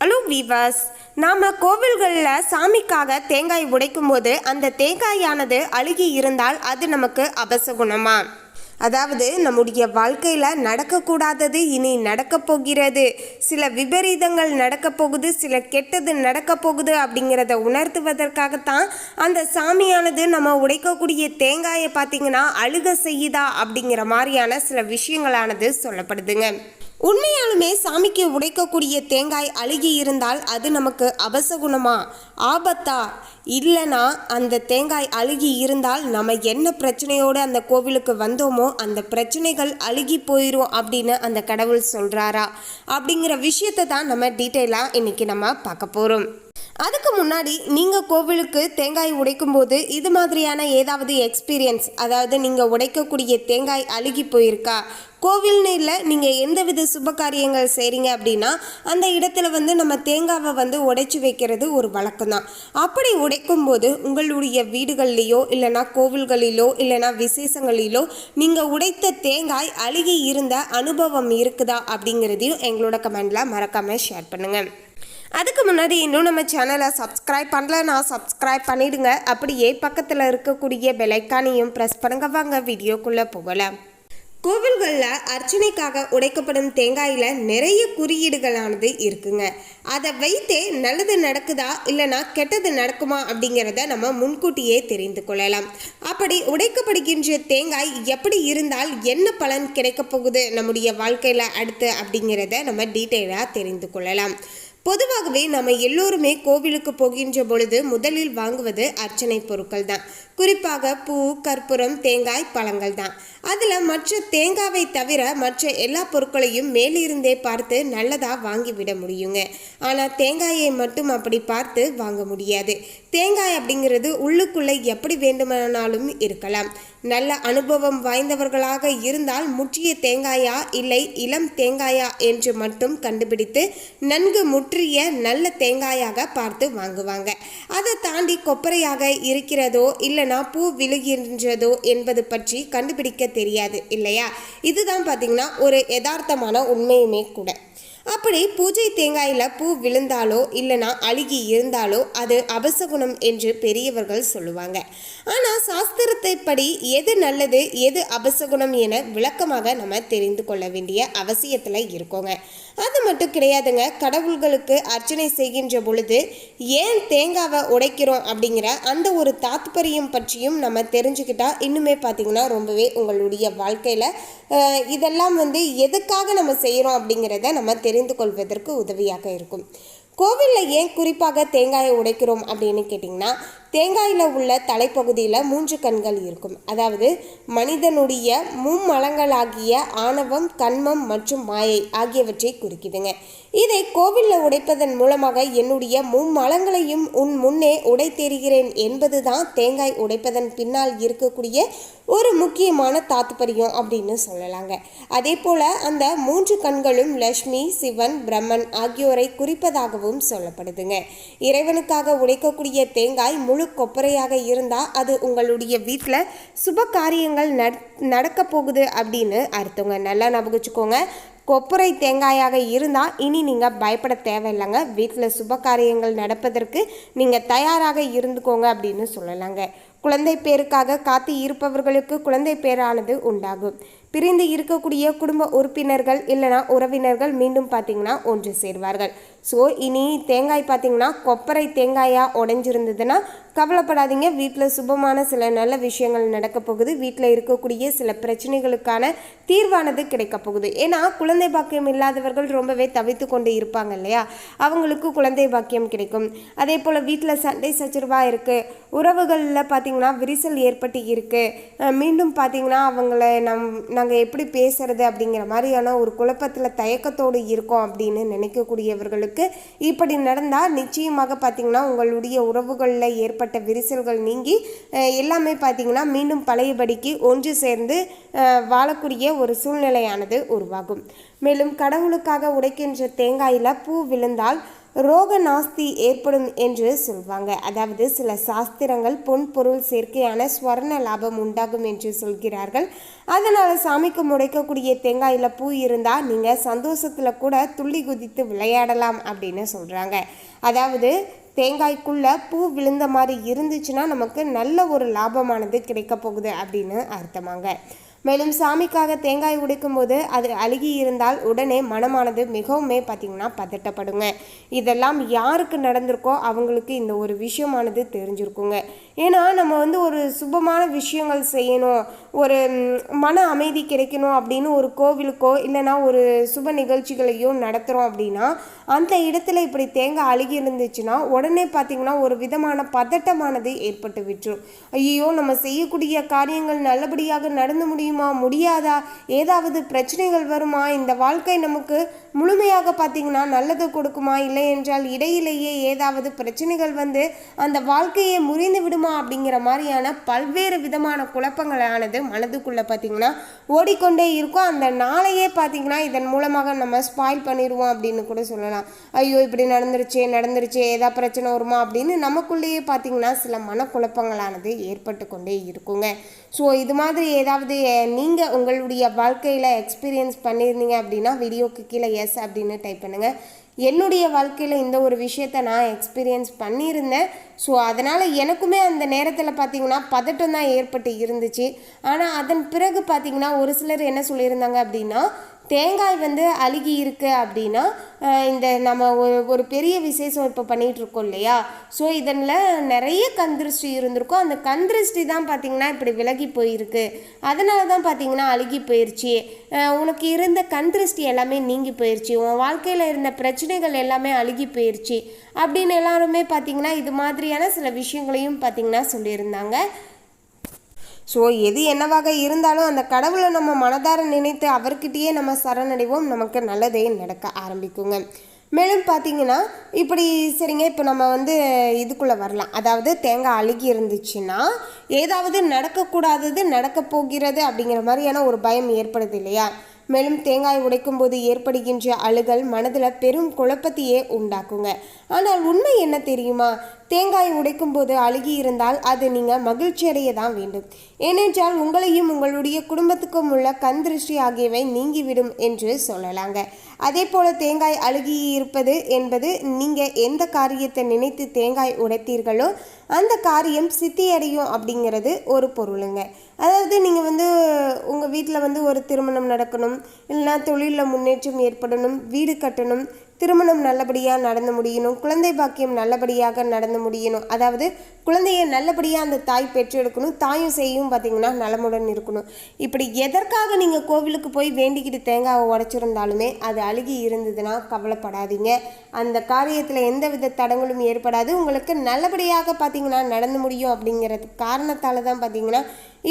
Hello viewers நாம் கோவில்களில் சாமிக்காக தேங்காய் உடைக்கும் போது அந்த தேங்காயானது அழுகி இருந்தால் அது நமக்கு அபசகுணமா அதாவது நம்முடைய வாழ்க்கையில் நடக்கக்கூடாதது இனி நடக்கப் போகிறது. சில விபரீதங்கள் நடக்கப் போகுது சில கெட்டது நடக்கப் போகுது அப்படிங்கிறத உணர்த்துவதற்காகத்தான் அந்த சாமியானது நம்ம உடைக்கக்கூடிய தேங்காயை பார்த்தீங்கன்னா அழுக செய்யுதா அப்படிங்கிற மாதிரியான சில விஷயங்களானது சொல்லப்படுதுங்க. உண்மையாலுமே சாமிக்கு உடைக்கக்கூடிய தேங்காய் அழுகி இருந்தால் அது நமக்கு அபசகுணமா ஆபத்தா? இல்லைனா அந்த தேங்காய் அழுகி இருந்தால் நம்ம என்ன பிரச்சனையோடு அந்த கோவிலுக்கு வந்தோமோ அந்த பிரச்சனைகள் அழுகி போயிடும் அப்படின்னு அந்த கடவுள் சொல்கிறாரா அப்படிங்கிற விஷயத்தை தான் நம்ம டீட்டெயிலாக இன்றைக்கி நம்ம பார்க்க போகிறோம் அதுக்கு முன்னாடி நீங்கள் கோவிலுக்கு தேங்காய் உடைக்கும் போது இது மாதிரியான ஏதாவது எக்ஸ்பீரியன்ஸ் அதாவது நீங்கள் உடைக்கக்கூடிய தேங்காய் அழுகி போயிருக்கா? கோவில்னு இல்லை நீங்கள் எந்தவித சுப காரியங்கள் செய்கிறீங்க அப்படின்னா அந்த இடத்துல வந்து நம்ம தேங்காவை வந்து உடைச்சி வைக்கிறது ஒரு வழக்கம் தான் அப்படி உடைக்கும் போது உங்களுடைய வீடுகள்லேயோ இல்லைனா கோவில்களிலோ இல்லைனா விசேஷங்களிலோ நீங்கள் உடைத்த தேங்காய் அழுகி இருந்த அனுபவம் இருக்குதா அப்படிங்கிறதையும் எங்களோட கமெண்டில் மறக்காமல் ஷேர் பண்ணுங்கள் அதுக்கு முன்னாடி இன்னும் நம்ம சேனலை சப்ஸ்கிரைப் பண்ணலன்னா சப்ஸ்கிரைப் பண்ணிவிடுங்க அப்படியே பக்கத்தில் இருக்கக்கூடிய பெலைக்கானையும் ப்ரெஸ் பண்ணுங்க. வாங்க வீடியோக்குள்ளே போகலாம். கோவில்களில் அர்ச்சனைக்காக உடைக்கப்படும் தேங்காயில் நிறைய குறியீடுகளானது இருக்குங்க. அதை வைத்தே நல்லது நடக்குதா? இல்லைனா கெட்டது நடக்குமா? அப்படிங்கிறத நம்ம முன்கூட்டியே தெரிந்து கொள்ளலாம். அப்படி உடைக்கப்படுகின்ற தேங்காய் எப்படி இருந்தால் என்ன பலன் கிடைக்கப் போகுது? நம்முடைய வாழ்க்கையில் அடுத்து அப்படிங்கிறத நம்ம டீட்டெயிலாக தெரிந்து கொள்ளலாம். பொதுவாகவே நம்ம எல்லோருமே கோவிலுக்கு போகின்ற பொழுது முதலில் வாங்குவது அர்ச்சனை பொருட்கள் தான் குறிப்பாக பூ கற்பூரம் தேங்காய் பழங்கள் தான் அதில் மற்ற தேங்காவை தவிர மற்ற எல்லா பொருட்களையும் மேலிருந்தே பார்த்து நல்லதாக வாங்கிவிட முடியுங்க. ஆனால் தேங்காயை மட்டும் அப்படி பார்த்து வாங்க முடியாது. தேங்காய் அப்படிங்கிறது உள்ளுக்குள்ளே எப்படி வேண்டுமானாலும் இருக்கலாம். நல்ல அனுபவம் வாய்ந்தவர்களாக இருந்தால் முற்றிய தேங்காயா இல்லை இளம் தேங்காயா என்று மட்டும் கண்டுபிடித்து நன்கு முற்றிய நல்ல தேங்காயாக பார்த்து வாங்குவாங்க. அதை தாண்டி கொப்பரையாக இருக்கிறதோ இல்லைனா பூ விழுகின்றதோ என்பது பற்றி கண்டுபிடிக்க தெரியாது இல்லையா? இதுதான் பார்த்தீங்கன்னா ஒரு யதார்த்தமான உண்மையுமே கூட. அப்படி பூஜை தேங்காயில் பூ விழுந்தாலோ இல்லைனா அழுகி இருந்தாலோ அது அபசகுணம் என்று பெரியவர்கள் சொல்லுவாங்க. ஆனால் சாஸ்திரத்தை படி எது நல்லது எது அபசகுணம் என விளக்கமாக நம்ம தெரிந்து கொள்ள வேண்டிய அவசியத்தில் இருக்கோங்க. அது மட்டும் கிடையாதுங்க. கடவுள்களுக்கு அர்ச்சனை செய்கின்ற பொழுது ஏன் தேங்காவை உடைக்கிறோம் அப்படிங்கிற அந்த ஒரு தாத்பரியம் பற்றியும் நம்ம தெரிஞ்சுக்கிட்டா இன்னுமே பார்த்தீங்கன்னா ரொம்பவே உங்களுடைய வாழ்க்கையில் இதெல்லாம் வந்து எதுக்காக நம்ம செய்கிறோம் அப்படிங்கிறத நம்ம தெரிந்து கொள்வதற்கு உதவியாக இருக்கும். கோவிலில் ஏன் குறிப்பாக தேங்காயை உடைக்கிறோம் அப்படின்னு கேட்டிங்கன்னா தேங்காயில் உள்ள தலைப்பகுதியில் மூன்று கண்கள் இருக்கும். அதாவது மனிதனுடைய மும்மலங்களாகிய ஆணவம் கண்மம் மற்றும் மாயை ஆகியவற்றை குறிக்குதுங்க. இதை கோவிலில் உடைப்பதன் மூலமாக என்னுடைய மும்மலங்களையும் உன் முன்னே உடை தெரிகிறேன் என்பதுதான் தேங்காய் உடைப்பதன் பின்னால் இருக்கக்கூடிய ஒரு முக்கியமான தாத்துப்பரியம் அப்படின்னு சொல்லலாங்க. அதே போல் அந்த மூன்று கண்களும் லக்ஷ்மி சிவன் பிரம்மன் ஆகியோரை குறிப்பதாகவும் சொல்லப்படுதுங்க. இறைவனுக்காக உடைக்கக்கூடிய தேங்காய் முழு கொப்பரையாக இருந்தால் அது உங்களுடைய வீட்டில் சுப காரியங்கள் நடக்க போகுது அப்படின்னு அர்த்தங்க. நல்லா ஞாபகம் கொப்பரை தேங்காயாக இருந்தால் இனி நீங்கள் பயப்பட தேவையில்லைங்க. வீட்டில் சுப காரியங்கள் நடப்பதற்கு நீங்கள் தயாராக இருந்துக்கோங்க அப்படின்னு சொல்லலாங்க. குழந்தை பேருக்காக காத்து இருப்பவர்களுக்கு குழந்தை பேரானது உண்டாகும். பிரிந்து இருக்கக்கூடிய குடும்ப உறுப்பினர்கள் இல்லைனா உறவினர்கள் மீண்டும் பார்த்தீங்கன்னா ஒன்று சேர்வார்கள். ஸோ இனி தேங்காய் பார்த்தீங்கன்னா கொப்பரை தேங்காயாக உடஞ்சிருந்ததுன்னா கவலைப்படாதீங்க. வீட்டில் சுபமான சில நல்ல விஷயங்கள் நடக்க போகுது. வீட்டில் இருக்கக்கூடிய சில பிரச்சனைகளுக்கான தீர்வானது கிடைக்க போகுது. ஏன்னா குழந்தை பாக்கியம் இல்லாதவர்கள் ரொம்பவே தவித்து கொண்டு இருப்பாங்க இல்லையா? அவங்களுக்கு குழந்தை பாக்கியம் கிடைக்கும். அதே போல் வீட்டில் சண்டை சச்சரவாக இருக்குது உறவுகளில் பார்த்திங்கன்னா விரிசல் ஏற்பட்டு இருக்குது மீண்டும் பார்த்திங்கன்னா அவங்கள நம் நாங்கள் எப்படி பேசுறது அப்படிங்கிற மாதிரியான ஒரு குழப்பத்தில் தயக்கத்தோடு இருக்கோம் அப்படின்னு நினைக்கக்கூடியவர்களுக்கு இப்படி நடந்தால் நிச்சயமாக பார்த்திங்கன்னா உங்களுடைய உறவுகளில் ஏற்பட்ட விரிசல்கள் நீங்கி எல்லாமே பார்த்திங்கன்னா மீண்டும் பழையபடிக்கு ஒன்று சேர்ந்து வாழக்கூடிய ஒரு சூழ்நிலையானது உருவாகும். மேலும் கடவுளுக்காக உடைக்கின்ற தேங்காயில் பூ விழுந்தால் ரோக நாஸ்தி ஏற்படும் என்று சொல்வாங்க. அதாவது சில சாஸ்திரங்கள் பொன் பொருள் சேர்க்கையான ஸ்வர்ண லாபம் உண்டாகும் என்று சொல்கிறார்கள். அதனால் சாமிக்கு முடைக்கக்கூடிய தேங்காயில் பூ இருந்தால் நீங்கள் சந்தோஷத்தில் கூட துள்ளி குதித்து விளையாடலாம் அப்படின்னு சொல்கிறாங்க அதாவது தேங்காய்க்குள்ள பூ விழுந்த மாதிரி இருந்துச்சுன்னா நமக்கு நல்ல ஒரு லாபமானது கிடைக்க போகுது அப்படின்னு அர்த்தமாங்க. மேலும் சாமிக்காக தேங்காய் உடைக்கும் போது அது அழுகி இருந்தால் உடனே மனமானது மிகவுமே பார்த்திங்கன்னா பதட்டப்படுங்க. இதெல்லாம் யாருக்கு நடந்திருக்கோ அவங்களுக்கு இந்த ஒரு விஷயமானது தெரிஞ்சிருக்குங்க. ஏன்னா நம்ம வந்து ஒரு சுபமான விஷயங்கள் செய்யணும் ஒரு மன அமைதி கிடைக்கணும் அப்படின்னு ஒரு கோவிலுக்கோ இல்லைன்னா ஒரு சுப நிகழ்ச்சிகளையோ நடத்துகிறோம் அப்படின்னா அந்த இடத்துல இப்படி தேங்காய் அழுகி இருந்துச்சுன்னா உடனே பார்த்திங்கன்னா ஒரு விதமான பதட்டமானது ஏற்பட்டு விட்டுரும். ஐயோ நம்ம செய்யக்கூடிய காரியங்கள் நல்லபடியாக நடந்து முடியுமா முடியாதா? ஏதாவது பிரச்சனைகள் வருமா? இந்த வாழ்க்கை நமக்கு முழுமையாக பார்த்திங்கன்னா நல்லது கொடுக்குமா இல்லை என்றால் இடையிலேயே ஏதாவது பிரச்சனைகள் வந்து அந்த வாழ்க்கையை முறிந்து விடுமா அப்படிங்கிற மாதிரியான பல்வேறு விதமான குழப்பங்களானது மனதுக்குள்ளே பார்த்திங்கன்னா ஓடிக்கொண்டே இருக்கும். அந்த நாளையே பார்த்திங்கன்னா இதன் மூலமாக நம்ம ஸ்பாயில் பண்ணிடுவோம் அப்படின்னு கூட சொல்லலாம். ஐயோ இப்படி நடந்துருச்சே நடந்துருச்சே ஏதா பிரச்சனை வருமா அப்படின்னு நமக்குள்ளேயே பார்த்திங்கன்னா சில மனக்குழப்பங்களானது ஏற்பட்டு கொண்டே இருக்குங்க. ஸோ இது மாதிரி ஏதாவது நீங்கள் உங்களுடைய வாழ்க்கையில் எக்ஸ்பீரியன்ஸ் பண்ணியிருந்தீங்க அப்படின்னா வீடியோக்கு கீழே எஸ் அப்படின்னு டைப் பண்ணுங்கள் என்னுடைய வாழ்க்கையில் இந்த ஒரு விஷயத்தை நான் எக்ஸ்பீரியன்ஸ் பண்ணியிருந்தேன். ஸோ அதனால் எனக்குமே அந்த நேரத்தில் பார்த்தீங்கன்னா பதட்டம் தான் ஏற்பட்டு இருந்துச்சு. ஆனால் அதன் பிறகு பார்த்தீங்கன்னா ஒரு சிலர் என்ன சொல்லியிருந்தாங்க அப்படின்னா தேங்காய் வந்து அழுகி இருக்குது அப்படின்னா இந்த நம்ம ஒரு ஒரு பெரிய விசேஷம் இப்போ பண்ணிகிட்டு இருக்கோம் இல்லையா? ஸோ இதனில் நிறைய கந்திருஷ்டி இருந்திருக்கும். அந்த கந்திருஷ்டி தான் பார்த்தீங்கன்னா இப்படி விலகி போயிருக்கு. அதனால தான் பார்த்தீங்கன்னா அழுகி போயிடுச்சு உனக்கு இருந்த கந்திருஷ்டி எல்லாமே நீங்கி போயிடுச்சு உன் வாழ்க்கையில் இருந்த பிரச்சனைகள் எல்லாமே அழுகி போயிடுச்சு அப்படின்னு எல்லாருமே பார்த்திங்கன்னா இது மாதிரியான சில விஷயங்களையும் பார்த்தீங்கன்னா சொல்லியிருந்தாங்க. ஸோ எது என்னவாக இருந்தாலும் அந்த கடவுளை நம்ம மனதார நினைத்து அவர்கிட்டயே நம்ம சரணடைவோம். நமக்கு நல்லதே நடக்க ஆரம்பிக்குங்க. மேலும் பார்த்தீங்கன்னா இப்படி சரிங்க இப்போ நம்ம வந்து இதுக்குள்ளே வரலாம். அதாவது தேங்காய் அழுகி இருந்துச்சுன்னா ஏதாவது நடக்கக்கூடாதது நடக்க போகிறது அப்படிங்கிற மாதிரியான ஒரு பயம் ஏற்படுது இல்லையா? மேலும் தேங்காய் உடைக்கும் போது ஏற்படுகின்ற அழுகல் மனதில் பெரும் குழப்பத்தையே உண்டாக்குங்க. ஆனால் உண்மை என்ன தெரியுமா? தேங்காய் உடைக்கும் போது அழுகி இருந்தால் அது நீங்கள் மகிழ்ச்சி அடைய தான் வேண்டும். ஏனென்றால் உங்களையும் உங்களுடைய குடும்பத்துக்கும் உள்ள கண் திருஷ்டி ஆகியவை நீங்கிவிடும் என்று சொல்லலாங்க. அதே போல தேங்காய் அழுகி இருப்பது என்பது நீங்கள் எந்த காரியத்தை நினைத்து தேங்காய் உடைத்தீர்களோ அந்த காரியம் சித்தியடையும் அப்படிங்கிறது ஒரு பொருளுங்க. அதாவது நீங்கள் வந்து உங்கள் வீட்டில் வந்து ஒரு திருமணம் நடக்கணும் இல்லைன்னா தொழிலில் முன்னேற்றம் ஏற்படணும் வீடு கட்டணும் திருமணம் நல்லபடியாக நடந்து முடியணும். குழந்தை பாக்கியம் நல்லபடியாக நடந்து முடியணும். அதாவது குழந்தைய நல்லபடியாக அந்த தாய் பெற்றெடுக்கணும். தாயும் செய்யும் பார்த்திங்கன்னா நலமுடன் இருக்கணும். இப்படி எதற்காக நீங்கள் கோவிலுக்கு போய் வேண்டிக்கிட்டு தேங்காவை உடச்சிருந்தாலுமே அது அழுகி இருந்ததுன்னா கவலைப்படாதீங்க. அந்த காரியத்தில் எந்த வித தடங்களும் ஏற்படாது. உங்களுக்கு நல்லபடியாக பார்த்தீங்கன்னா நடந்து முடியும் அப்படிங்கிறது காரணத்தால் தான் பார்த்தீங்கன்னா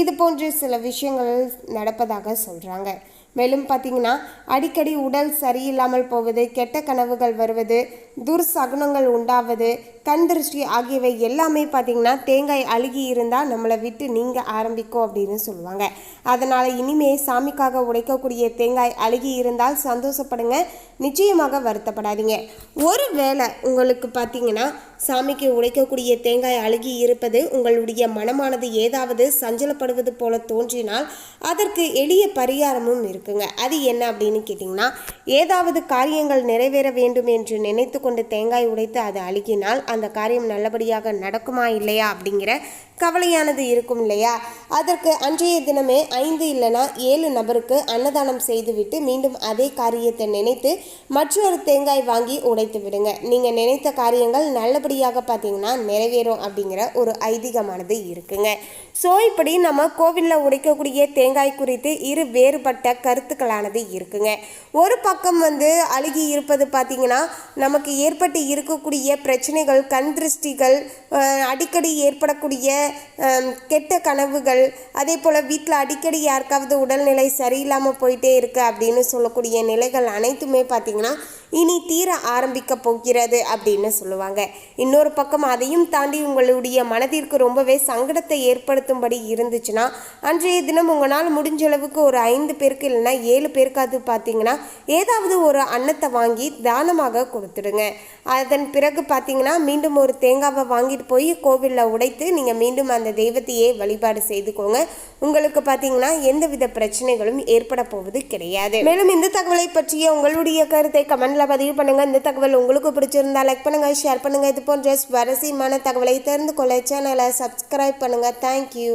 இது போன்ற சில விஷயங்கள் நடப்பதாக சொல்கிறாங்க மேலும் பார்த்தீங்கன்னா அடிக்கடி உடல் சரியில்லாமல் போவது கெட்ட கனவுகள் வருவது துர்சகுனங்கள் உண்டாவது கண் திருஷ்டி ஆகியவை எல்லாமே பார்த்தீங்கன்னா தேங்காய் அழுகி இருந்தால் நம்மளை விட்டு நீங்கள் ஆரம்பிக்கும் அப்படின்னு சொல்லுவாங்க. அதனால் இனிமே சாமிக்காக உடைக்கக்கூடிய தேங்காய் அழுகி இருந்தால் சந்தோஷப்படுங்க நிச்சயமாக வருத்தப்படாதீங்க. ஒரு வேளை உங்களுக்கு பார்த்தீங்கன்னா சாமிக்கு உடைக்கக்கூடிய தேங்காய் அழுகி இருப்பது உங்களுடைய மனமானது ஏதாவது சஞ்சலப்படுவது போல தோன்றினால் அதற்கு எளிய பரிகாரமும் இருக்குங்க. அது என்ன அப்படின்னு கேட்டிங்கன்னா ஏதாவது காரியங்கள் நிறைவேற வேண்டும் என்று நினைத்து கொண்டு தேங்காய் உடைத்து அது அழுகினால் அந்த காரியம் நல்லபடியாக நடக்குமா இல்லையா அப்படிங்கிற கவலையானது இருக்கும் இல்லையா? அதற்கு அன்றைய தினமே ஐந்து இல்லைனா ஏழு நபருக்கு அன்னதானம் செய்துவிட்டு மீண்டும் அதே காரியத்தை நினைத்து மற்றொரு தேங்காய் வாங்கி உடைத்து விடுங்க. நீங்கள் நினைத்த காரியங்கள் நல்லபடியாக பார்த்தீங்கன்னா நிறைவேறும் அப்படிங்கிற ஒரு ஐதீகமானது இருக்குங்க. ஸோ இப்படி நம்ம கோவிலில் உடைக்கக்கூடிய தேங்காய் குறித்து இரு வேறுபட்ட கருத்துக்களானது இருக்குங்க. ஒரு பக்கம் வந்து அழுகி இருப்பது பார்த்தீங்கன்னா நமக்கு ஏற்பட்டு இருக்கக்கூடிய பிரச்சனைகள் கண் திருஷ்டிகள் அடிக்கடி ஏற்படக்கூடிய கெட்ட கனவுகள் அதே போல் வீட்டில் அடிக்கடி யாருக்காவது உடல்நிலை சரியில்லாமல் போயிட்டே இருக்கு அப்படின்னு சொல்லக்கூடிய நிலைகள் அனைத்துமே பார்த்தீங்கன்னா இனி தீர ஆரம்பிக்க போகிறது அப்படின்னு சொல்லுவாங்க. இன்னொரு பக்கம் அதையும் தாண்டி உங்களுடைய மனதிற்கு ரொம்பவே சங்கடத்தை ஏற்படுத்தும்படி இருந்துச்சுன்னா அன்றைய தினம் உங்களால் முடிஞ்ச அளவுக்கு ஒரு ஐந்து பேருக்கு இல்லைன்னா ஏழு பேருக்காவது பார்த்தீங்கன்னா ஏதாவது ஒரு அன்னத்தை வாங்கி தானமாக கொடுத்துடுங்க. அதன் பிறகு பார்த்தீங்கன்னா மீண்டும் ஒரு தேங்காவை வாங்கிட்டு போய் கோவிலில் உடைத்து நீங்கள் மீண்டும் அந்த தெய்வத்தையே வழிபாடு செய்துக்கோங்க. உங்களுக்கு பார்த்தீங்கன்னா எந்தவித பிரச்சனைகளும் ஏற்பட போவது கிடையாது. மேலும் இந்த தகவலை பற்றிய உங்களுடைய கருத்தை கமெண்டில் பதிவு பண்ணுங்கள் இந்த தகவல் உங்களுக்கு பிடிச்சிருந்தா லைக் பண்ணுங்கள் ஷேர் பண்ணுங்கள் இது போன்ற சுவாரஸ்யமான தகவலை தெரிந்து கொள்ள சேனலை சப்ஸ்கிரைப் பண்ணுங்க. தேங்க்யூ